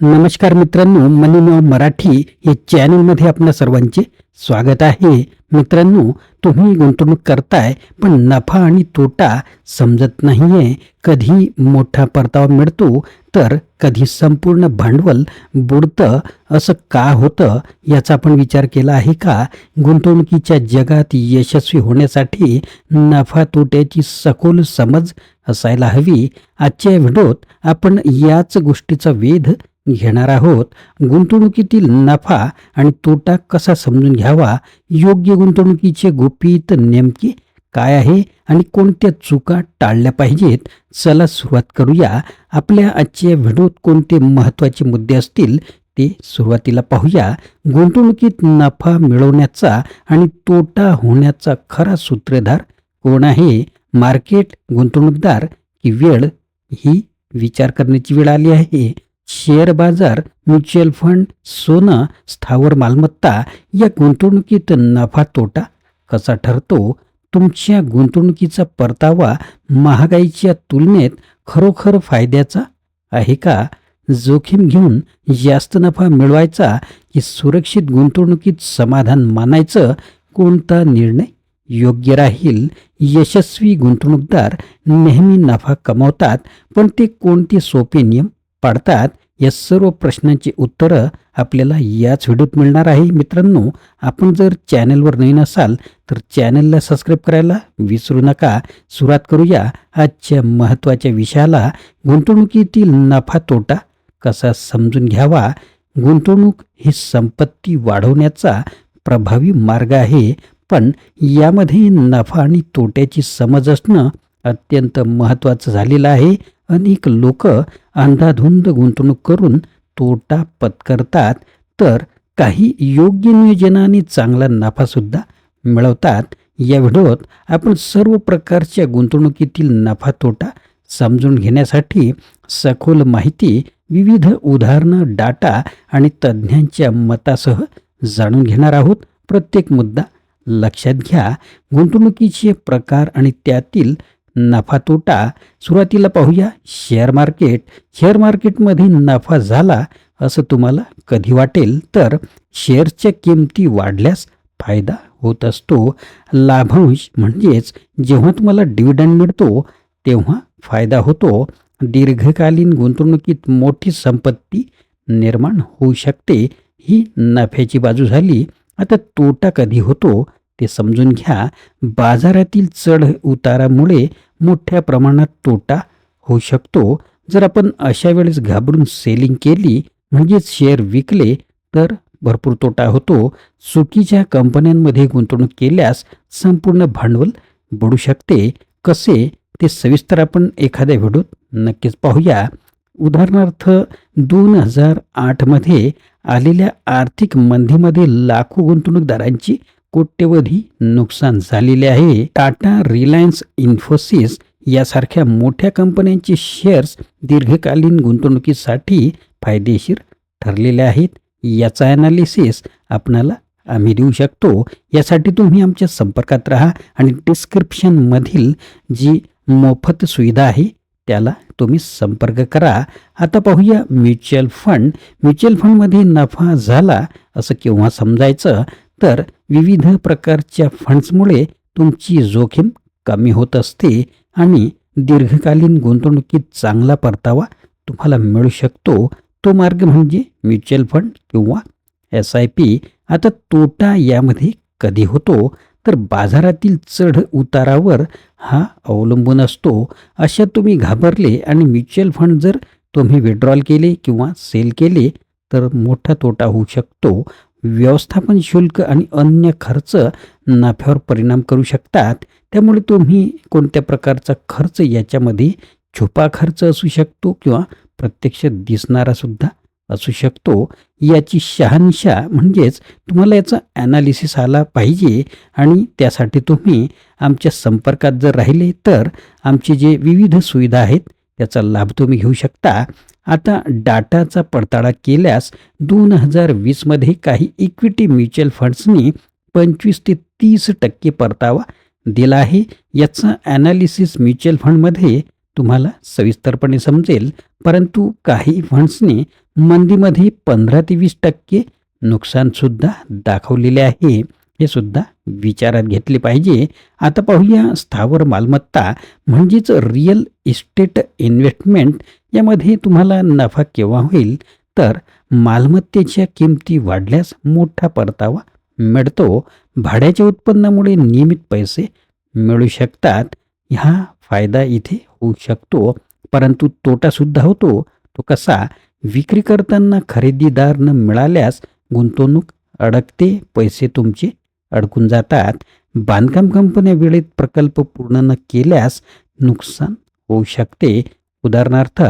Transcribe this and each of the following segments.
नमस्कार मित्रांनो मनी मराठी या चॅनलमध्ये आपल्या सर्वांचे स्वागत आहे. मित्रांनो तुम्ही गुंतवणूक करताय पण नफा आणि तोटा समजत नाही आहे कधी मोठा परतावा मिळतो तर कधी संपूर्ण भांडवल बुडतं असं का होतं याचा आपण विचार केला आहे का? गुंतवणुकीच्या जगात यशस्वी होण्यासाठी नफा तोट्याची सखोल समज असायला हवी. आजच्या व्हिडिओत आपण याच गोष्टीचा वेध घेणार आहोत. गुंतवणुकीतील नफा आणि तोटा कसा समजून घ्यावा? योग्य गुंतवणुकीचे गुपित नेमके काय आहे आणि कोणत्या चुका टाळल्या पाहिजेत? चला सुरुवात करूया. आपल्या आजच्या व्हिडिओत कोणते महत्त्वाचे मुद्दे असतील ते सुरुवातीला पाहूया. गुंतवणुकीत नफा मिळवण्याचा आणि तोटा होण्याचा खरा सूत्रधार कोण आहे? मार्केट गुंतवणूकदार की वेळ? ही विचार करण्याची वेळ आली आहे. शेअर बाजार म्युच्युअल फंड सोनं स्थावर मालमत्ता या गुंतवणुकीत नफा तोटा कसा ठरतो? तुमच्या गुंतवणुकीचा परतावा महागाईच्या तुलनेत खरोखर फायद्याचा आहे का? जोखीम घेऊन जास्त नफा मिळवायचा की सुरक्षित गुंतवणुकीत समाधान मानायचं कोणता निर्णय योग्य राहील? यशस्वी गुंतवणूकदार नेहमी नफा कमावतात पण ते कोणते सोपे नियम पाडतात या सर्व प्रश्नांची उत्तरं आपल्याला याच व्हिडिओत मिळणार आहे. मित्रांनो आपण जर चॅनलवर नवीन असाल तर चॅनलला सबस्क्राईब करायला विसरू नका. सुरुवात करूया आजच्या महत्त्वाच्या विषयाला. गुंतवणुकीतील नफा तोटा कसा समजून घ्यावा? गुंतवणूक ही संपत्ती वाढवण्याचा प्रभावी मार्ग आहे. पण यामध्ये नफा आणि तोट्याची समज असणं अत्यंत महत्त्वाचं झालेलं आहे. अनेक लोक अंधाधुंद गुंतवणूक करून तोटा पत्करतात तर काही योग्य नियोजनाने चांगला नफासुद्धा मिळवतात. या व्हिडिओत आपण सर्व प्रकारच्या गुंतवणुकीतील नफा तोटा समजून घेण्यासाठी सखोल माहिती विविध उदाहरणं डाटा आणि तज्ज्ञांच्या मतासह जाणून घेणार आहोत. प्रत्येक मुद्दा लक्षात घ्या. गुंतवणुकीचे प्रकार आणि त्यातील नफा तोटा. सुरुवातीला पाहूया. Share market. शेअर मार्केटमध्ये नफा झाला असं तुम्हाला कधी वाटेल? तर शेअरच्या किमती वाढल्यास फायदा होत असतो. लाभांश म्हणजेच जेव्हा तुम्हाला डिव्हिडंड मिळतो तेव्हा फायदा होतो. दीर्घकालीन गुंतवणुकीत मोठी संपत्ती निर्माण होऊ शकते. ही नफ्याची बाजू झाली. आता तोटा कधी होतो ते समजून घ्या. बाजारातील चढ उतारामुळे मोठ्या प्रमाणात तोटा होऊ शकतो. जर आपण अशा वेळेस घाबरून सेलिंग केली म्हणजेच शेअर विकले तर भरपूर तोटा होतो. चुकीच्या कंपन्यांमध्ये गुंतवणूक केल्यास संपूर्ण भांडवल बुडू शकते. कसे? ते सविस्तर आपण एखाद्या व्हिडिओत नक्कीच पाहूया. उदाहरणार्थ दोन हजार आठमध्ये आलेल्या आर्थिक मंदीमध्ये लाखो गुंतवणूकदारांची कोट्यवधी नुकसान झालेले आहे. टाटा रिलायन्स इन्फोसिस यासारख्या मोठ्या कंपन्यांचे शेअर्स दीर्घकालीन गुंतवणुकीसाठी फायदेशीर ठरलेले आहेत. याचा ॲनालिसिस आपणाला आम्ही देऊ शकतो. यासाठी तुम्ही आमच्या संपर्कात राहा आणि डिस्क्रिप्शनमधील जी मोफत सुविधा आहे त्याला तुम्ही संपर्क करा. आता पाहूया म्युच्युअल फंड. म्युच्युअल फंडमध्ये नफा झाला असं केव्हा समजायचं? तर विविध प्रकारच्या फंड्समुळे तुमची जोखीम कमी होत असते आणि दीर्घकालीन गुंतवणुकीत चांगला परतावा तुम्हाला मिळू शकतो. तो मार्ग म्हणजे म्युच्युअल फंड किंवा एस आय पी. आता तोटा यामध्ये कधी होतो? तर बाजारातील चढ उतारावर हा अवलंबून असतो. अशा तुम्ही घाबरले आणि म्युच्युअल फंड जर तुम्ही विड्रॉल केले किंवा सेल केले तर मोठा तोटा होऊ शकतो. व्यवस्थापन शुल्क आणि अन्य खर्च नफ्यावर परिणाम करू शकतात. त्यामुळे तुम्ही कोणत्या प्रकारचा खर्च याच्यामध्ये छुपा खर्च असू शकतो किंवा प्रत्यक्ष दिसणारा सुद्धा असू शकतो. याची शहानिशा म्हणजेच तुम्हाला याचा ॲनालिसिस आला पाहिजे आणि त्यासाठी तुम्ही आमच्या संपर्कात जर राहिले तर आमचे जे विविध सुविधा आहेत त्याचा लाभ तुम्ही घेऊ शकता. आता डाटाचा पडताळा केल्यास दोन हजार वीसमध्ये काही इक्विटी म्युच्युअल फंड्सनी पंचवीस ते तीस टक्के परतावा दिला आहे. याचा ॲनालिसिस म्युच्युअल फंडमध्ये तुम्हाला सविस्तरपणे समजेल. परंतु काही फंड्सने मंदीमध्ये पंधरा ते वीस टक्के नुकसानसुद्धा दाखवलेले आहे. हे सुद्धा विचारात घेतले पाहिजे. आता पाहूया स्थावर मालमत्ता म्हणजेच रिअल इस्टेट इन्व्हेस्टमेंट यामध्ये तुम्हाला नफा केव्हा होईल? तर मालमत्तेच्या किमती वाढल्यास मोठा परतावा मिळतो. भाड्याच्या उत्पन्नामुळे नियमित पैसे मिळू शकतात. हा फायदा इथे होऊ शकतो. परंतु तोटासुद्धा होतो. तो कसा? विक्री करताना खरेदीदार न मिळाल्यास गुंतवणूक अडकते. पैसे तुमचे अडकून जातात. बांधकाम कंपन्या वेळेत प्रकल्प पूर्ण न केल्यास नुकसान होऊ शकते. उदाहरणार्थ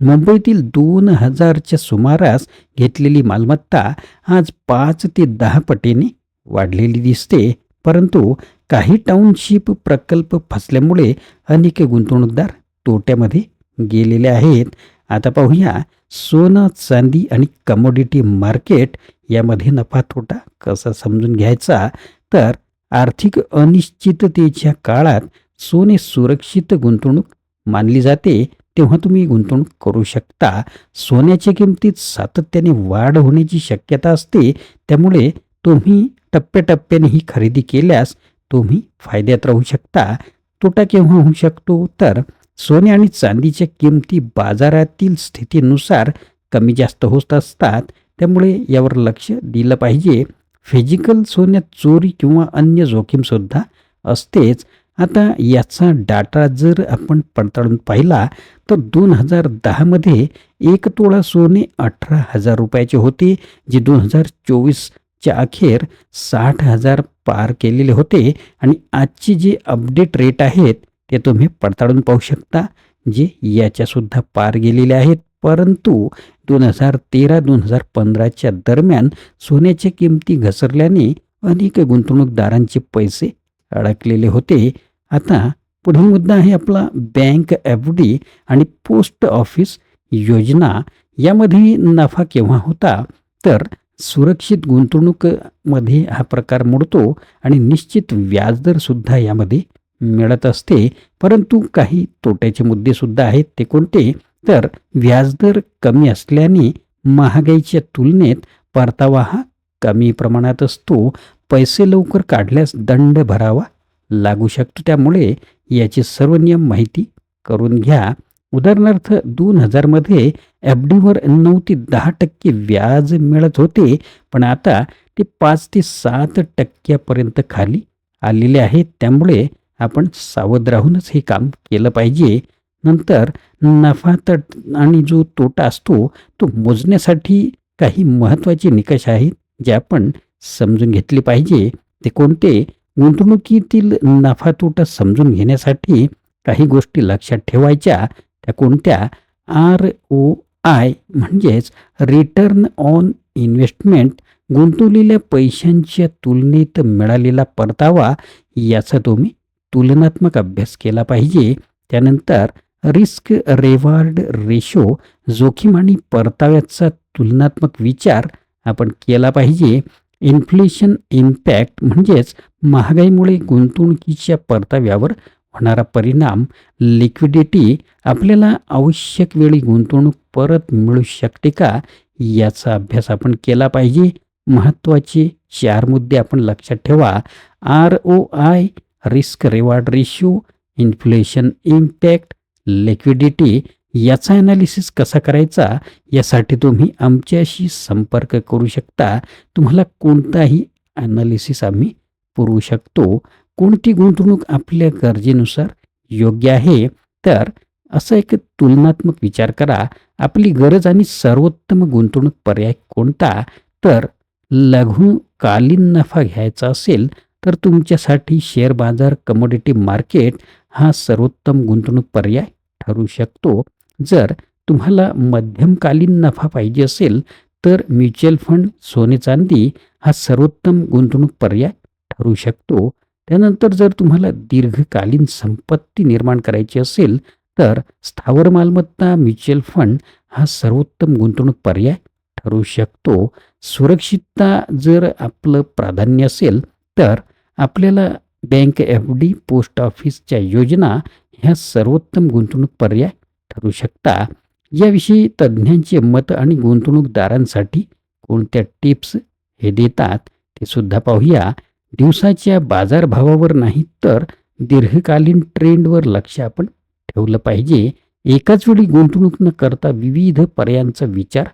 मुंबईतील दोन हजारच्या सुमारास घेतलेली मालमत्ता आज पाच ते दहा पटीने वाढलेली दिसते. परंतु काही टाउनशिप प्रकल्प फसल्यामुळे अनेक गुंतवणूकदार तोट्यामध्ये गेलेले आहेत. आता पाहूया सोनं चांदी आणि कमोडिटी मार्केट यामध्ये नफा तोटा कसा समजून घ्यायचा? तर आर्थिक अनिश्चिततेच्या काळात सोने सुरक्षित गुंतवणूक मानली जाते तेव्हा तुम्ही गुंतवणूक करू शकता. सोन्याच्या किमतीत सातत्याने वाढ होण्याची शक्यता असते त्यामुळे तुम्ही टप्प्याटप्प्याने ही खरेदी केल्यास तुम्ही फायद्यात राहू शकता. तोटा केव्हा होऊ शकतो? तर सोने आणि चांदीच्या किमती बाजारातील स्थितीनुसार कमी जास्त होत असतात. त्यामुळे यावर लक्ष दिलं पाहिजे. फिजिकल सोन्यात चोरी किंवा अन्य जोखीमसुद्धा असतेच. आता याचा डाटा जर आपण पडताळून पाहिला तर दोन हजार दहामध्ये एक तोळा सोने अठरा हजार रुपयाचे होते जे दोन हजार चोवीसच्या अखेर साठ हजार पार केलेले होते. आणि आजचे जे अपडेट रेट आहेत ते तुम्ही पडताळून पाहू शकता जे याच्यासुद्धा पार गेलेले आहेत. परंतु दोन हजार तेरा दोन हजार पंधराच्या दरम्यान सोन्याच्या किमती घसरल्याने अनेक गुंतवणूकदारांचे पैसे अडकलेले होते. आता पुढील मुद्दा आहे आपला बँक एफ डी आणि पोस्ट ऑफिस योजना. यामध्ये नफा केव्हा होता? तर सुरक्षित गुंतवणूकमध्ये हा प्रकार मोडतो आणि निश्चित व्याजदरसुद्धा यामध्ये मिळत असते. परंतु काही तोट्याचे मुद्देसुद्धा आहेत. ते कोणते? तर व्याजदर कमी असल्याने महागाईच्या तुलनेत परतावा हा कमी प्रमाणात असतो. पैसे लवकर काढल्यास दंड भरावा लागू शकतो. त्यामुळे याची सर्व नियम माहिती करून घ्या. उदाहरणार्थ दोन हजारमध्ये एफ डीवर नऊ ते दहा टक्के व्याज मिळत होते पण आता ते पाच ते सात टक्क्यापर्यंत खाली आलेले आहेत त्यामुळे आपण सावध राहूनच हे काम केलं पाहिजे. नंतर नफा तट आणि जो तोटा असतो तो मोजण्यासाठी काही महत्त्वाचे निकष आहेत जे आपण समजून घेतले पाहिजे. ते कोणते? गुंतवणुकीतील नफा तोटा समजून घेण्यासाठी काही गोष्टी लक्षात ठेवायच्या. त्या कोणत्या? आर ओ आय म्हणजेच रिटर्न ऑन इन्व्हेस्टमेंट गुंतवलेल्या पैशांच्या तुलनेत मिळालेला परतावा याचा तुम्ही तुलनात्मक अभ्यास केला पाहिजे. त्यानंतर रिस्क रेवॉर्ड रेशो जोखीम आणि परताव्याचा तुलनात्मक विचार आपण केला पाहिजे. इन्फ्लेशन इम्पॅक्ट म्हणजेच महागाईमुळे गुंतवणुकीच्या परताव्यावर होणारा परिणाम. लिक्विडिटी आपल्याला आवश्यक वेळी गुंतवणूक परत मिळू शकते का? याचा अभ्यास आपण केला पाहिजे. महत्त्वाचे चार मुद्दे आपण लक्षात ठेवा. R O I risk reward ratio inflation impact liquidity याचा ॲनालिसिस कसा करायचा यासाठी तुम्ही आमच्याशी संपर्क करू शकता. तुम्हाला कोणताही ॲनालिसिस आम्ही पुरवू शकतो. कोणती गुंतवणूक आपल्या गरजेनुसार योग्य आहे तर असा एक तुलनात्मक विचार करा. आपली गरज आणि सर्वोत्तम गुंतवणूक पर्याय कोणता? तर लघुकालीन नफा घ्यायचा असेल तर तुमच्यासाठी शेअर बाजार कमोडिटी मार्केट हा सर्वोत्तम गुंतवणूक पर्याय ठरू शकतो. जर तुम्हाला मध्यमकालीन नफा पाहिजे असेल तर म्युच्युअल फंड सोने चांदी हा सर्वोत्तम गुंतवणूक पर्याय ठरू शकतो. त्यानंतर जर तुम्हाला दीर्घकालीन संपत्ती निर्माण करायची असेल तर स्थावर मालमत्ता म्युच्युअल फंड हा सर्वोत्तम गुंतवणूक पर्याय ठरू शकतो. सुरक्षितता जर आपलं प्राधान्य असेल तर आपल्याला बँक एफ डी पोस्ट ऑफिसच्या योजना ह्या सर्वोत्तम गुंतवणूक पर्याय ठरू शकता. याविषयी तज्ज्ञांचे मत आणि गुंतवणूकदारांसाठी कोणत्या टिप्स हे देतात ते सुद्धा पाहूया. दिवसाच्या बाजारभावावर नाही तर दीर्घकालीन ट्रेंडवर लक्ष आपण ठेवलं पाहिजे. एकाच वेळी गुंतवणूक न करता विविध पर्यायांचा विचार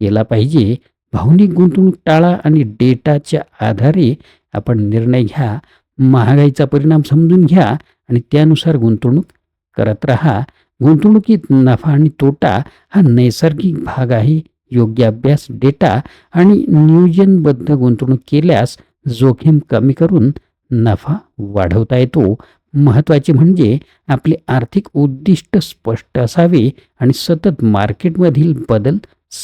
केला पाहिजे. भावनिक गुंतवणूक टाळा आणि डेटाच्या आधारे आपण निर्णय घ्या. महागाईचा परिणाम समजून घ्या आणि त्यानुसार गुंतवणूक करत राहा. गुंतवणुकीत नफा आणि तोटा हा नैसर्गिक भाग आहे. योग्य अभ्यास डेटा आणि नियोजनबद्ध गुंतवणूक केल्यास जोखीम कमी करून नफा वाढवता येतो. महत्त्वाचे म्हणजे आपले आर्थिक उद्दिष्ट स्पष्ट असावे आणि सतत मार्केटमधील बदल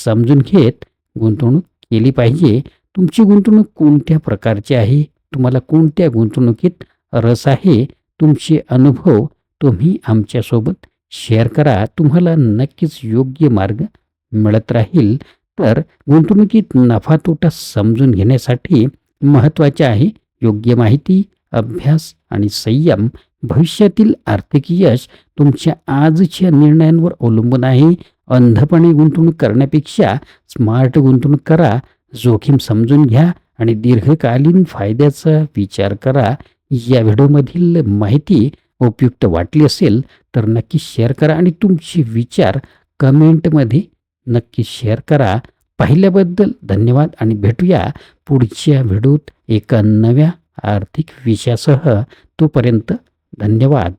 समजून घेत गुंतवणूक केली पाहिजे. तुमची गुंतवणूक कोणत्या प्रकारची आहे? तुम्हाला कोणत्या गुंतवणुकीत रस आहे? तुमचे अनुभव तुम्ही आमच्यासोबत शेअर करा. तुम्हाला नक्कीच योग्य मार्ग मिळत राहील. तर गुंतवणुकीत नफा तोटा समजून घेण्यासाठी महत्त्वाचे आहे योग्य माहिती अभ्यास आणि संयम. भविष्यातील आर्थिक यश तुमच्या आजच्या निर्णयांवर अवलंबून आहे. अंधपणे गुंतवणूक करण्यापेक्षा स्मार्ट गुंतवणूक करा. जोखीम समजून घ्या. आणि दीर्घकालीन फायद्याचा विचार करा. या व्हिडिओमधील माहिती उपयुक्त वाटली असेल तर नक्की शेअर करा आणि तुमचे विचार कमेंटमध्ये नक्की शेअर करा. पाहिल्याबद्दल धन्यवाद आणि भेटूया पुढच्या व्हिडिओत एका नव्या आर्थिक विषयासह. तोपर्यंत धन्यवाद.